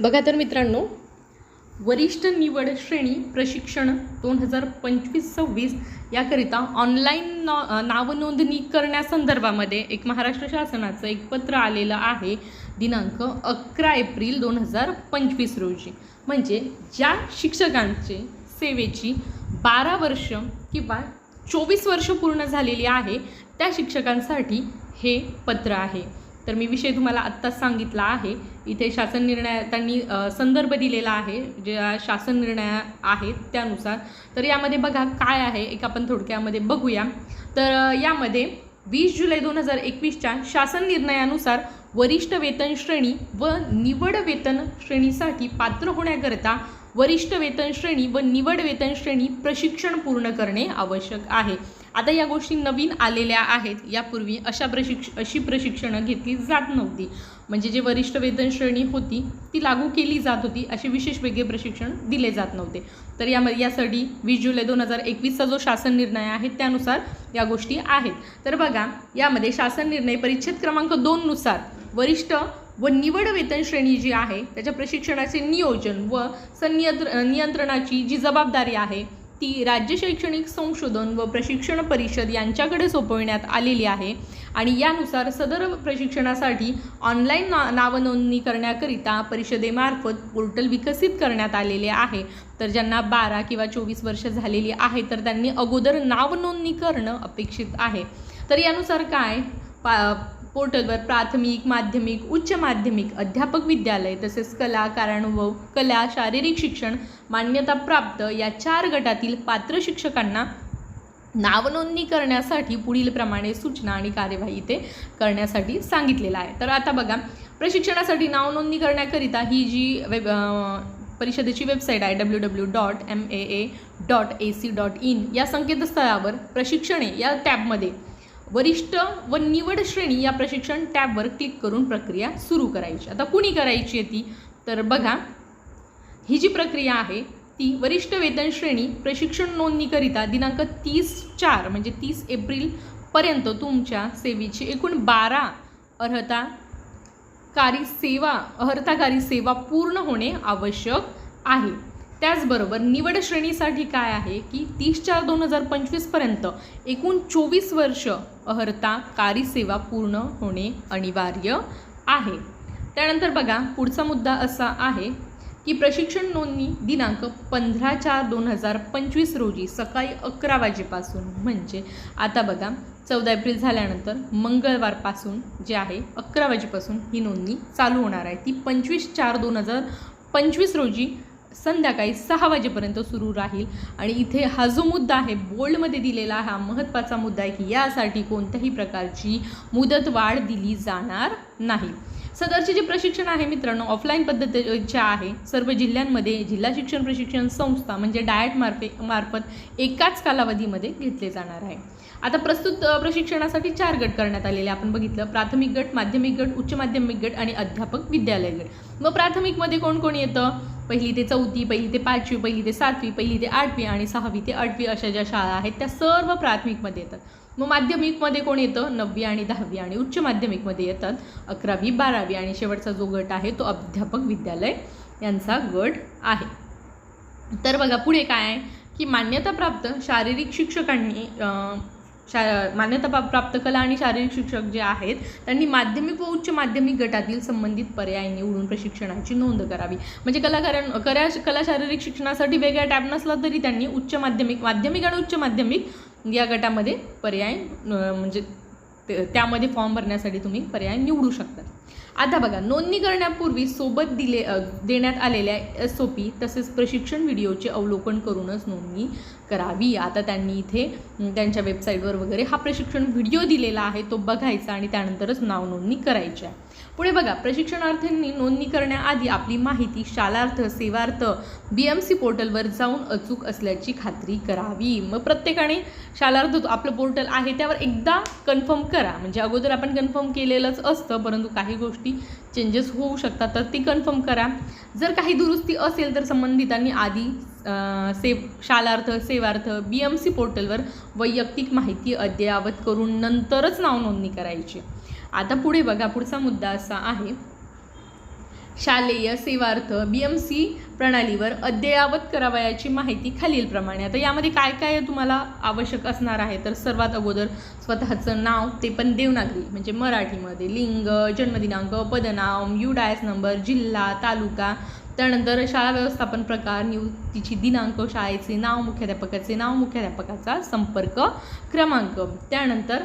बघा तर मित्रांनो वरिष्ठ निवड श्रेणी प्रशिक्षण दोन हजार पंचवीस सव्वीस याकरिता ऑनलाईन नॉ नावनोंदणी करण्यासंदर्भामध्ये एक महाराष्ट्र शासनाचं एक पत्र आलेलं आहे दिनांक अकरा एप्रिल दोन हजार पंचवीस रोजी. म्हणजे ज्या शिक्षकांचे सेवेची बारा वर्ष किंवा चोवीस वर्ष पूर्ण झालेली आहे त्या शिक्षकांसाठी हे पत्र आहे. तर मी विषय तुम्हाला आत्ताच सांगितला आहे. इथे शासन निर्णय त्यांनी संदर्भ दिलेला आहे ज्या शासन निर्णय आहेत त्यानुसार. तर यामध्ये बघा काय आहे एक आपण थोडक्यामध्ये बघूया. तर यामध्ये वीस जुलै दोन हजार एकवीसच्या शासन निर्णयानुसार वरिष्ठ वेतन श्रेणी व निवड वेतन श्रेणीसाठी पात्र होण्याकरता वरिष्ठ वेतन श्रेणी व निवड वेतन श्रेणी प्रशिक्षण पूर्ण करणे आवश्यक आहे. आता या गोष्टी नवीन आलेल्या आहेत. यापूर्वी अशा प्रशिक्ष अशी प्रशिक्षणं घेतली जात नव्हती. म्हणजे जे वरिष्ठ वेतन श्रेणी होती ती लागू केली जात होती असे विशेष वेगळे प्रशिक्षण दिले जात नव्हते. तर यामध्ये यासाठी वीस जुलै दोन हजार एकवीसचा जो शासन निर्णय आहे त्यानुसार या गोष्टी आहेत. तर बघा यामध्ये शासन निर्णय परिच्छेद क्रमांक दोननुसार वरिष्ठ व निवड वेतन श्रेणी जी आहे त्याच्या प्रशिक्षणाचे नियोजन व संनियंत्र नियंत्रणाची जी जबाबदारी आहे ती राज्य शैक्षणिक संशोधन व प्रशिक्षण परिषद यांच्याकडे सोपविण्यात आलेली आहे. आणि यानुसार सदर प्रशिक्षणासाठी ऑनलाईन ना नावनोंदणी करण्याकरिता परिषदेमार्फत पोर्टल विकसित करण्यात आलेले आहे. तर ज्यांना बारा किंवा चोवीस वर्ष झालेली आहे तर त्यांनी अगोदर नावनोंदणी करणं अपेक्षित आहे. तर यानुसार काय? पा पोर्टलवर प्राथमिक माध्यमिक उच्च माध्यमिक अध्यापक विद्यालय तसेच कला कारानुभव कला शारीरिक शिक्षण मान्यताप्राप्त या चार गटातील पात्र शिक्षकांना नावनोंदणी करण्यासाठी पुढीलप्रमाणे सूचना आणि कार्यवाही इथे करण्यासाठी सांगितलेलं आहे. तर आता बघा प्रशिक्षणासाठी नावनोंदणी करण्याकरिता ही जी वेब परिषदेची वेबसाईट आहे W W dot M A A dot A C dot in या संकेतस्थळावर प्रशिक्षणे या टॅबमध्ये वरिष्ठ व निवड श्रेणी या प्रशिक्षण टॅबवर क्लिक करून प्रक्रिया सुरू करायची. आता कुणी करायची आहे ती? तर बघा ही जी प्रक्रिया आहे ती वरिष्ठ वेतन श्रेणी प्रशिक्षण नोंदणीकरिता दिनांक तीस चार म्हणजे तीस एप्रिलपर्यंत तुमच्या सेवेची एकूण बारा अर्हता कारी सेवा अर्हताकारी सेवा पूर्ण होणे आवश्यक आहे. त्याचबरोबर निवड श्रेणीसाठी काय आहे की तीस चार दोन हजार पंचवीसपर्यंत एकूण चोवीस वर्ष अर्हता कारी सेवा पूर्ण होणे अनिवार्य आहे. त्यानंतर बघा पुढचा मुद्दा असा आहे की प्रशिक्षण नोंदणी दिनांक पंधरा चार दोन हजार पंचवीस रोजी सकाळी अकरा वाजेपासून म्हणजे आता बघा चौदा एप्रिल झाल्यानंतर मंगळवारपासून जे आहे अकरा वाजेपासून ही नोंदणी चालू होणार आहे. ती पंचवीस चार दोन हजार पंचवीस रोजी संध्याकाळी सहा वाजेपर्यंत सुरू राहील. आणि इथे हा जो मुद्दा आहे बोल्डमध्ये दिलेला हा महत्त्वाचा मुद्दा आहे की यासाठी कोणत्याही प्रकारची मुदतवाढ दिली जाणार नाही. सदरचे जे प्रशिक्षण आहे मित्रांनो ऑफलाईन पद्धतीचे आहे. सर्व जिल्ह्यांमध्ये जिल्हा शिक्षण प्रशिक्षण संस्था म्हणजे डायट मार्फे मार्फत एकाच कालावधीमध्ये घेतले जाणार आहे. आता प्रस्तुत प्रशिक्षणासाठी चार गट करण्यात आलेले आपण बघितलं. प्राथमिक गट माध्यमिक गट उच्च माध्यमिक गट आणि अध्यापक विद्यालय गट. मग प्राथमिकमध्ये कोण कोण येतं? पहिली ते चौथी पहिली ते पाचवी पहिली ते सातवी पहिली ते आठवी आणि सहावी ते आठवी अशा ज्या शाळा आहेत त्या सर्व प्राथमिकमध्ये येतात. मग माध्यमिकमध्ये कोण येतं? नववी आणि दहावी आणि उच्च माध्यमिकमध्ये येतात. अकरावी बारावी आणि शेवटचा जो गट आहे तो अध्यापक विद्यालय यांचा गट आहे. तर बघा पुढे काय आहे? की मान्यताप्राप्त शारीरिक शिक्षकांनी शा मान्यता प्रा- प्राप्त कला आणि शारीरिक शिक्षक जे आहेत त्यांनी माध्यमिक व उच्च माध्यमिक गटातील संबंधित पर्याय निवडून प्रशिक्षणाची नोंद करावी. म्हणजे कलाकारां कला कला शारीरिक शिक्षणासाठी वेगळा टॅब नसला तरी त्यांनी उच्च माध्यमिक माध्यमिक आणि उच्च माध्यमिक या गटामध्ये पर्याय म्हणजे त्यामध्ये फॉर्म भरण्यासाठी तुम्ही पर्याय निवडू शकता. आता बघा नोंदणी करण्यापूर्वी सोबत दिले देण्यात आलेल्या एस ओ पी तसेच प्रशिक्षण व्हिडिओचे अवलोकन करूनच नोंदणी करावी. आता त्यांनी इथे त्यांच्या वेबसाईटवर वगैरे हा प्रशिक्षण व्हिडिओ दिलेला आहे तो बघायचा आणि त्यानंतरच नाव नोंदणी करायची आहे. पुढे बघा प्रशिक्षणार्थींनी नोंदणी करण्याआधी आपली माहिती Shalarth Sevarth B M C पोर्टलवर जाऊन अचूक असल्याची खात्री करावी. मग प्रत्येकाने शालार्थ आपलं पोर्टल आहे त्यावर एकदा कन्फर्म करा. म्हणजे अगोदर आपण कन्फर्म केलेलंच असतं परंतु काही गोष्टी चेंजेस होऊ शकतात तर ती कन्फर्म करा. जर काही दुरुस्ती असेल तर संबंधितांनी आधी से Shalarth Sevarth B M C पोर्टलवर वैयक्तिक माहिती अद्ययावत करून नंतरच नाव नोंदणी करायची. आता पुढे बघा पुढचा मुद्दा असा आहे. शालेय सेवार्थ बी एम सी प्रणालीवर अद्ययावत करावयाची माहिती खालीलप्रमाणे. आता यामध्ये काय काय तुम्हाला आवश्यक असणार आहे? तर सर्वात अगोदर स्वतःचं नाव ते पण देवनागरी म्हणजे मराठीमध्ये. लिंग जन्मदिनांक पदनाव यू डायस नंबर जिल्हा तालुका. त्यानंतर शाळा व्यवस्थापन प्रकार नियुक्तीची दिनांक शाळेचे नाव मुख्याध्यापकाचे नाव मुख्याध्यापकाचा संपर्क क्रमांक. त्यानंतर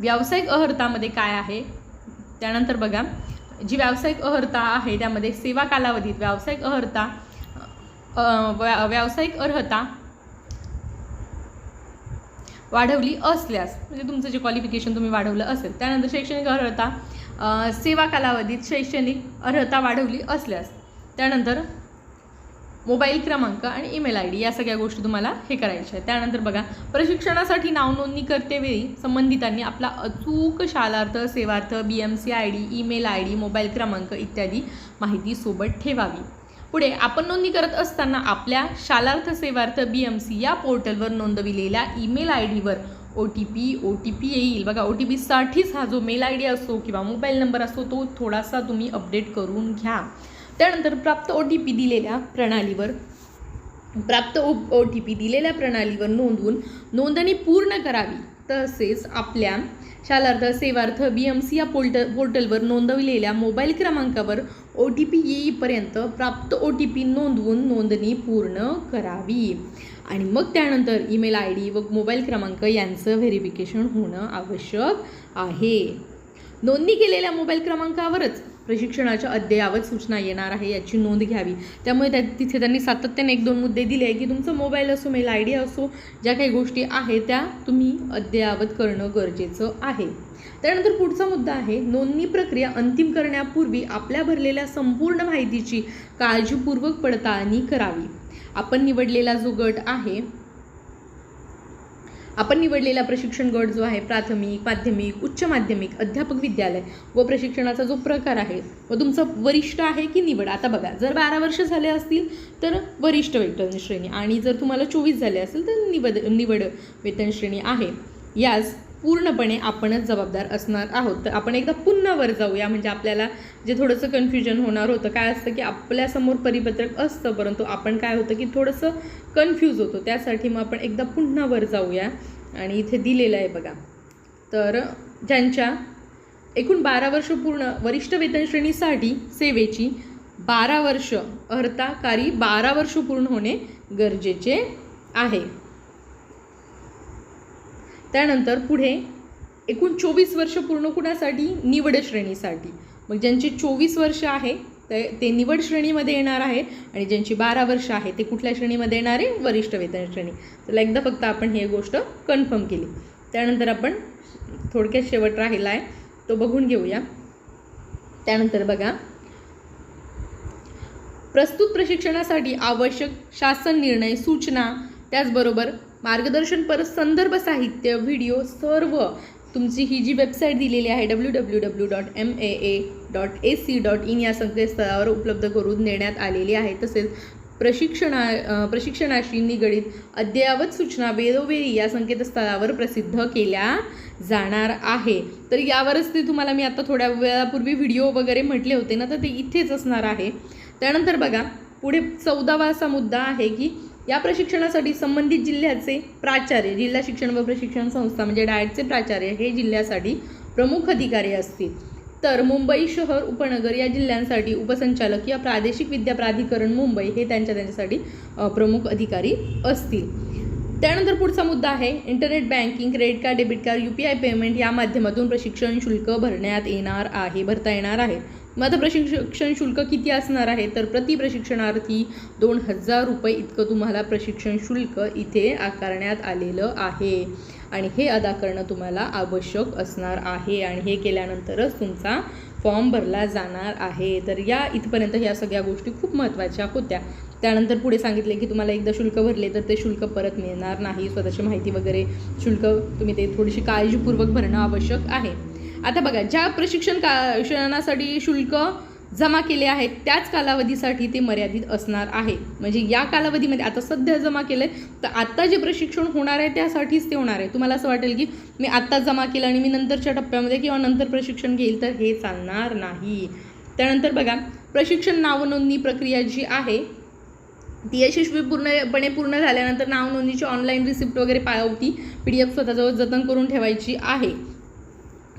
व्यावसायिक अहर्तामध्ये काय आहे? त्यानंतर बघा. जी व्यावसायिक अहर्ता आहे त्यामध्ये सेवा कालावधीत व्यावसायिक अहर्ता व्या- व्यावसायिक अर्हता वाढवली असल्यास म्हणजे तुमचं जे क्वालिफिकेशन तुम्ही वाढवलं असेल त्यानंतर शैक्षणिक अर्हता सेवा कालावधीत शैक्षणिक अर्हता वाढवली असल्यास त्यानंतर मोबाईल क्रमांक आणि ईमेल आय डी या सगळ्या गोष्टी तुम्हाला हे करायच्या आहेत. त्यानंतर बघा प्रशिक्षणासाठी नावनोंदणी करतेवेळी संबंधितांनी आपला अचूक Shalarth Sevarth B M C I D email I D mobile क्रमांक इत्यादी माहिती सोबत ठेवावी. पुढे आपण नोंदणी करत असताना आपल्या Shalarth Sevarth B M C या पोर्टलवर नोंदविलेल्या ईमेल आय डीवर O T P O T P येईल. बघा ओ टी पीसाठीच हा जो मेल आय डी असतो किंवा मोबाईल नंबर असतो तो थोडासा तुम्ही अपडेट करून घ्या. त्यानंतर प्राप्त ओ टी पी दिलेल्या प्रणालीवर प्राप्त ओ ओ टी पी दिलेल्या प्रणालीवर नोंदवून नोंदणी पूर्ण करावी. तसेच आपल्या Shalarth Sevarth B M C या पोर्ट पोर्टलवर नोंदवलेल्या मोबाईल क्रमांकावर ओ टी पी येईपर्यंत प्राप्त ओ टी पी नोंदवून नोंदणी पूर्ण करावी. आणि मग त्यानंतर ईमेल आय डी व मोबाईल क्रमांक यांचं व्हेरिफिकेशन होणं आवश्यक आहे. नोंदणी केलेल्या मोबाईल क्रमांकावरच प्रशिक्षणाच्या अद्ययावत सूचना येणार आहे याची नोंद घ्यावी. त्यामुळे त्या तिथे त्यांनी सातत्याने एक दोन मुद्दे दिले आहे की तुमचं मोबाईल असो मेल आय डी असो ज्या काही गोष्टी आहेत त्या तुम्ही अद्ययावत करणं गरजेचं आहे. त्यानंतर पुढचा मुद्दा आहे नोंदणी प्रक्रिया अंतिम करण्यापूर्वी आपल्या भरलेल्या संपूर्ण माहितीची काळजीपूर्वक पडताळणी करावी. आपण निवडलेला जो गट आहे आपण निवडलेला प्रशिक्षण गट जो आहे प्राथमिक माध्यमिक उच्च माध्यमिक अध्यापक विद्यालय व प्रशिक्षणाचा जो प्रकार आहे व तुमचं वरिष्ठ आहे की निवड? आता बघा जर बारा वर्ष झाले असतील तर वरिष्ठ वेतन श्रेणी आणि जर तुम्हाला चोवीस झाले असेल तर निवड निवड वेतन श्रेणी आहे. यास पूर्णपणे आपणच जबाबदार असणार आहोत. तर आपण एकदा पुन्हा वर जाऊया म्हणजे आपल्याला जे थोडंसं कन्फ्युजन होणार होतं. काय असतं की आपल्यासमोर परिपत्रक असतं परंतु आपण काय होतं की थोडंसं कन्फ्यूज होतो. त्यासाठी मग आपण एकदा पुन्हा वर जाऊया. आणि इथे दिलेलं आहे बघा. तर ज्यांच्या एकूण बारा वर्ष पूर्ण वरिष्ठ वेतन श्रेणीसाठी सेवेची बारा वर्ष अर्हताकारी बारा वर्ष पूर्ण होणे गरजेचे आहे. त्यानंतर पुढे एकूण चोवीस वर्ष पूर्ण कुणासाठी? निवड श्रेणीसाठी. मग ज्यांचे चोवीस वर्ष आहे ते ते निवड श्रेणीमध्ये येणार आहे आणि ज्यांची बारा वर्ष आहे ते कुठल्या श्रेणीमध्ये येणार आहे? वरिष्ठ वेतन श्रेणी. चला एकदा फक्त आपण ही गोष्ट कन्फर्म केली. त्यानंतर आपण थोडक्यात शेवट राहिला आहे तो बघून घेऊया. त्यानंतर बघा. प्रस्तुत प्रशिक्षणासाठी आवश्यक शासन निर्णय सूचना त्याचबरोबर मार्गदर्शन परत संदर्भ साहित्य व्हिडिओ सर्व तुमची ही जी वेबसाईट दिलेली आहे W W W dot M A A dot A C dot in या संकेतस्थळावर उपलब्ध करून देण्यात आलेली आहे. तसेच प्रशिक्षणा प्रशिक्षणाशी निगडीत अद्ययावत सूचना वेळोवेळी या संकेतस्थळावर प्रसिद्ध केल्या जाणार आहे. तर यावरच ते तुम्हाला मी आता थोड्या वेळापूर्वी व्हिडिओ वगैरे म्हटले होते ना तर ते इथेच असणार आहे. त्यानंतर बघा पुढे चौदावा असा मुद्दा आहे की या प्रशिक्षणासाठी संबंधित जिल्ह्याचे प्राचार्य जिल्हा शिक्षण व प्रशिक्षण संस्था म्हणजे डायटचे प्राचार्य हे जिल्ह्यासाठी प्रमुख अधिकारी असतील. तर मुंबई शहर उपनगर या जिल्ह्यांसाठी उपसंचालक या प्रादेशिक विद्या प्राधिकरण मुंबई हे त्यांच्या त्यांच्यासाठी प्रमुख अधिकारी असतील. त्यानंतर पुढचा मुद्दा आहे internet banking credit card debit card U P I payment या माध्यमातून प्रशिक्षण शुल्क भरण्यात येणार आहे भरता येणार आहे. मग आता प्रशिक्षण शुल्क किती असणार आहे? तर प्रति प्रशिक्षणार्थी दोन हजार रुपये इतकं तुम्हाला प्रशिक्षण शुल्क इथे आकारण्यात आलेलं आहे. आणि हे अदा करणं तुम्हाला आवश्यक असणार आहे. आणि हे केल्यानंतरच तुमचा फॉर्म भरला जाणार आहे. तर या इथपर्यंत ह्या सगळ्या गोष्टी खूप महत्त्वाच्या होत्या. त्यानंतर पुढे सांगितले की तुम्हाला एकदा शुल्क भरले तर ते शुल्क परत मिळणार नाही. स्वतःची माहिती वगैरे शुल्क तुम्ही ते थोडीशी काळजीपूर्वक भरणं आवश्यक आहे. आता बघा ज्या प्रशिक्षण का शुल्क जमा केले आहेत त्याच कालावधीसाठी ते मर्यादित असणार आहे. म्हणजे या कालावधीमध्ये आता सध्या जमा केलं आहे तर आत्ता जे प्रशिक्षण होणार आहे त्यासाठीच ते होणार आहे. तुम्हाला असं वाटेल की मी आत्ता जमा केलं आणि मी नंतरच्या टप्प्यामध्ये किंवा नंतर प्रशिक्षण घेईल तर हे चालणार नाही. त्यानंतर बघा प्रशिक्षण नावनोंदणी प्रक्रिया जी आहे ती यशस्वी पूर्णपणे पूर्ण झाल्यानंतर नावनोंदणीची ऑनलाईन रिसिप्ट वगैरे पावती पी डी एफ स्वतःजवळ जतन करून ठेवायची आहे.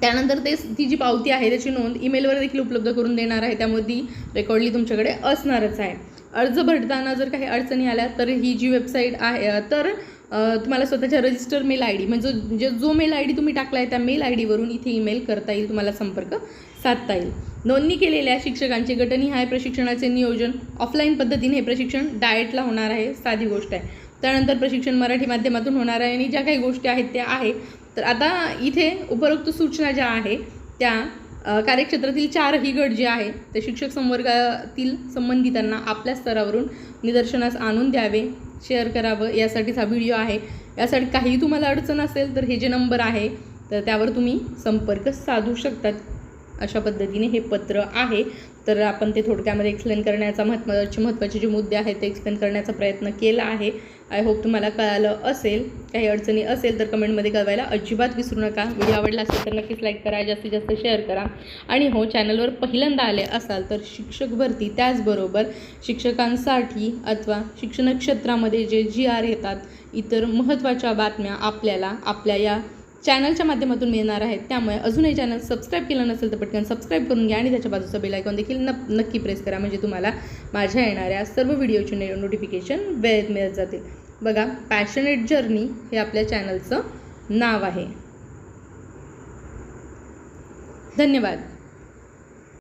त्यानंतर ते ती जी पावती आहे त्याची नोंद ईमेलवर देखील उपलब्ध करून देणार आहे. त्यामुळे ती रेकॉर्डली तुमच्याकडे असणारच आहे. अर्ज भरताना जर काही अडचणी आल्या तर ही जी वेबसाईट आहे तर तुम्हाला स्वतःच्या रजिस्टर मेल आय डी म्हणजे जो- जे जो मेल आय डी तुम्ही टाकला आहे त्या मेल आय डीवरून इथे ईमेल करता येईल तुम्हाला संपर्क साधता येईल. नोंदणी केलेल्या शिक्षकांचे गटनिहाय प्रशिक्षणाचे नियोजन ऑफलाईन पद्धतीने हे प्रशिक्षण डाएटला होणार आहे साधी गोष्ट आहे. त्यानंतर प्रशिक्षण मराठी माध्यमातून होणार आहे आणि ज्या काही गोष्टी आहेत त्या आहे तर आता इथे उपरोक्त सूचना ज्या आहे त्या कार्यक्षेत्रातील चारही गट जे आहे ते शिक्षक संवर्गातील संबंधितांना आपल्या स्तरावरून निदर्शनास आणून द्यावे शेअर करावं यासाठीच हा व्हिडिओ आहे. यासाठी काहीही तुम्हाला अडचण असेल तर हे जे नंबर आहे तर त्यावर तुम्ही संपर्क साधू शकतात. अशा पद्धतीने हे पत्र आहे. तर आपण ते थोडक्यामध्ये एक्सप्लेन करण्याचा महत्त्वाचे महत्त्वाचे जे मुद्दे आहेत ते एक्सप्लेन करण्याचा प्रयत्न केला आहे. आय होप तुम्हाला कळालं असेल. काही अडचणी असेल तर कमेंटमध्ये कळवायला अजिबात विसरू नका. व्हिडिओ आवडला असेल तर नक्कीच लाईक करा जास्तीत जास्त शेअर करा. आणि हो चॅनलवर पहिल्यांदा आले असाल तर शिक्षक भरती त्याचबरोबर शिक्षकांसाठी अथवा शिक्षण क्षेत्रामध्ये जे जी आर येतात इतर महत्त्वाच्या बातम्या आपल्याला आपल्या या चॅनलच्या माध्यमातून मिळणार आहेत. त्यामुळे अजूनही चॅनल सबस्क्राईब केलं नसेल तर पटकन सबस्क्राईब करून घ्या आणि त्याच्या बाजूचा बेल आयकॉन देखील न नक्की प्रेस करा. म्हणजे तुम्हाला माझ्या येणाऱ्या सर्व व्हिडिओचे नोटिफिकेशन वेळेत मिळत जातील. बघा पॅशनेट जर्नी हे आपल्या चॅनलचं नाव आहे. धन्यवाद.